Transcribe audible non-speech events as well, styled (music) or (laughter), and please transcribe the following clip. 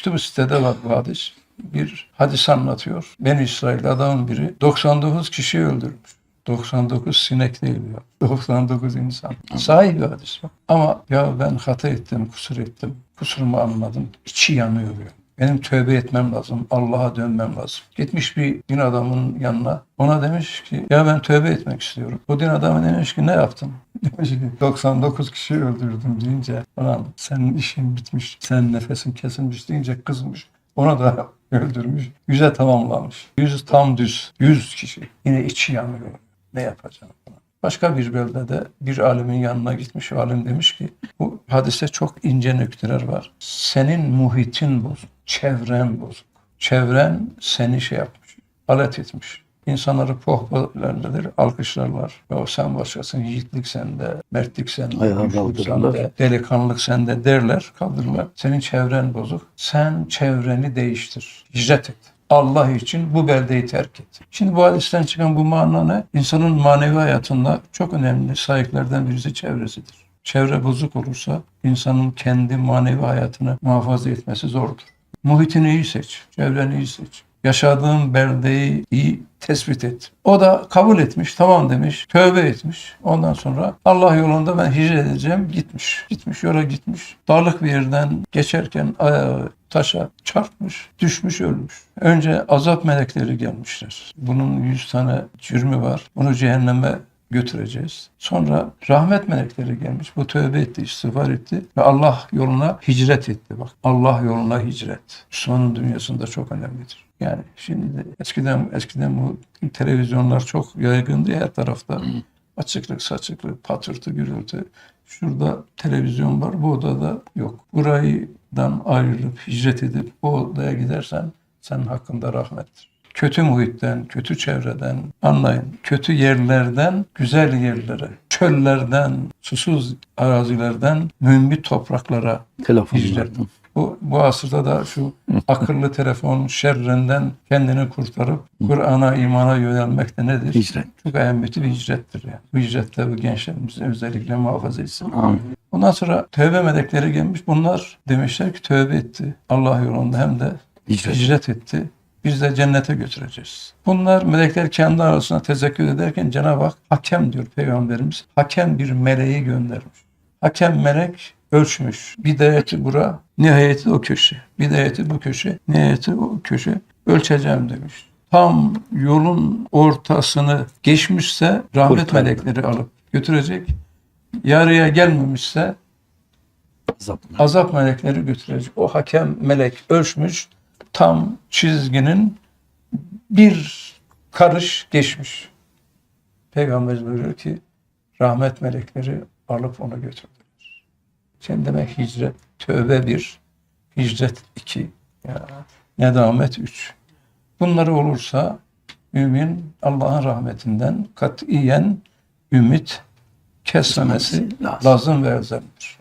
Kütüb-i sitede var bu hadis. Bir hadis anlatıyor. Ben İsrail adamın biri 99 kişi öldürmüş. 99 sinek değil ya. (laughs) 99 insan. Sahih bir hadis bak. Ama ya ben hata ettim, kusur ettim. Kusurumu anladım. İçi yanıyor ya. Benim tövbe etmem lazım. Allah'a dönmem lazım. Gitmiş bir din adamının yanına. Ona demiş ki ya ben tövbe etmek istiyorum. O din adamı demiş ki ne yaptın? (laughs) Demiş ki 99 kişi öldürdüm deyince falan senin işin bitmiş. Senin nefesin kesilmiş deyince kızmış. Ona da (laughs) öldürmüş. Yüze tamamlamış. Yüz tam düz. Yüz kişi. Yine içi yanıyor. Ne yapacağım falan. Başka bir beldede bir alimin yanına gitmiş. O alim demiş ki bu hadiste çok ince nükteler var. Senin muhitin bozuk. Çevren bozuk. Çevren seni şey yapmış. Alet etmiş. İnsanları pohpohlarlardır, alkışlarlar. Ya sen başkasın, yiğitlik sende, mertlik sende, güçlük sende, delikanlılık sende derler, kaldırırlar. Senin çevren bozuk. Sen çevreni değiştir. Hicret et. Allah için bu beldeyi terk et. Şimdi bu hadisten çıkan bu mana ne? İnsanın manevi hayatında çok önemli sahiplerden birisi çevresidir. Çevre bozuk olursa insanın kendi manevi hayatını muhafaza etmesi zordur. Muhitini iyi seç, çevreni iyi seç. Yaşadığın beldeyi iyi tespit et. O da kabul etmiş, tamam demiş, tövbe etmiş. Ondan sonra Allah yolunda ben hicret edeceğim gitmiş. Gitmiş, yola gitmiş. Dağlık bir yerden geçerken ayağı taşa çarpmış, düşmüş, ölmüş. Önce azap melekleri gelmişler. Bunun yüz tane cürmü var. Bunu cehenneme götüreceğiz. Sonra rahmet melekleri gelmiş. Bu tövbe etti, istiğfar etti ve Allah yoluna hicret etti. Bak Allah yoluna hicret. Müslümanın dünyasında çok önemlidir. Yani şimdi eskiden eskiden bu televizyonlar çok yaygındı ya her tarafta. Açıklık, saçıklık, patırtı, gürültü. Şurada televizyon var, bu odada yok. Burayıdan ayrılıp hicret edip o odaya gidersen senin hakkında rahmettir kötü muhitten, kötü çevreden anlayın. Kötü yerlerden güzel yerlere, çöllerden, susuz arazilerden mümbit topraklara hicret. Bu, bu asırda da şu akıllı telefon şerrinden kendini kurtarıp Kur'an'a, imana yönelmek de nedir? Hicret. Çok ehemmiyetli bir hicrettir yani. Bu hicrette bu gençlerimizi özellikle muhafaza etsin. Amin. Ondan sonra tövbe melekleri gelmiş. Bunlar demişler ki tövbe etti. Allah yolunda hem de Hicret. hicret etti. Biz de cennete götüreceğiz. Bunlar melekler kendi arasında tezekkür ederken Cenab-ı Hak hakem diyor Peygamberimiz. Hakem bir meleği göndermiş. Hakem melek ölçmüş. Bidayeti bura, nihayeti o köşe. Bidayeti bu köşe, nihayeti o köşe. Ölçeceğim demiş. Tam yolun ortasını geçmişse rahmet Kurtardı. melekleri alıp götürecek. Yarıya gelmemişse Azap. azap melekleri götürecek. O hakem melek ölçmüş tam çizginin bir karış geçmiş. Peygamber buyuruyor ki rahmet melekleri alıp onu götürdüler. Şimdi demek hicret, tövbe bir, hicret iki, ya, nedamet üç. Bunları olursa mümin Allah'ın rahmetinden katiyen ümit kesmemesi lazım. ve elzemdir.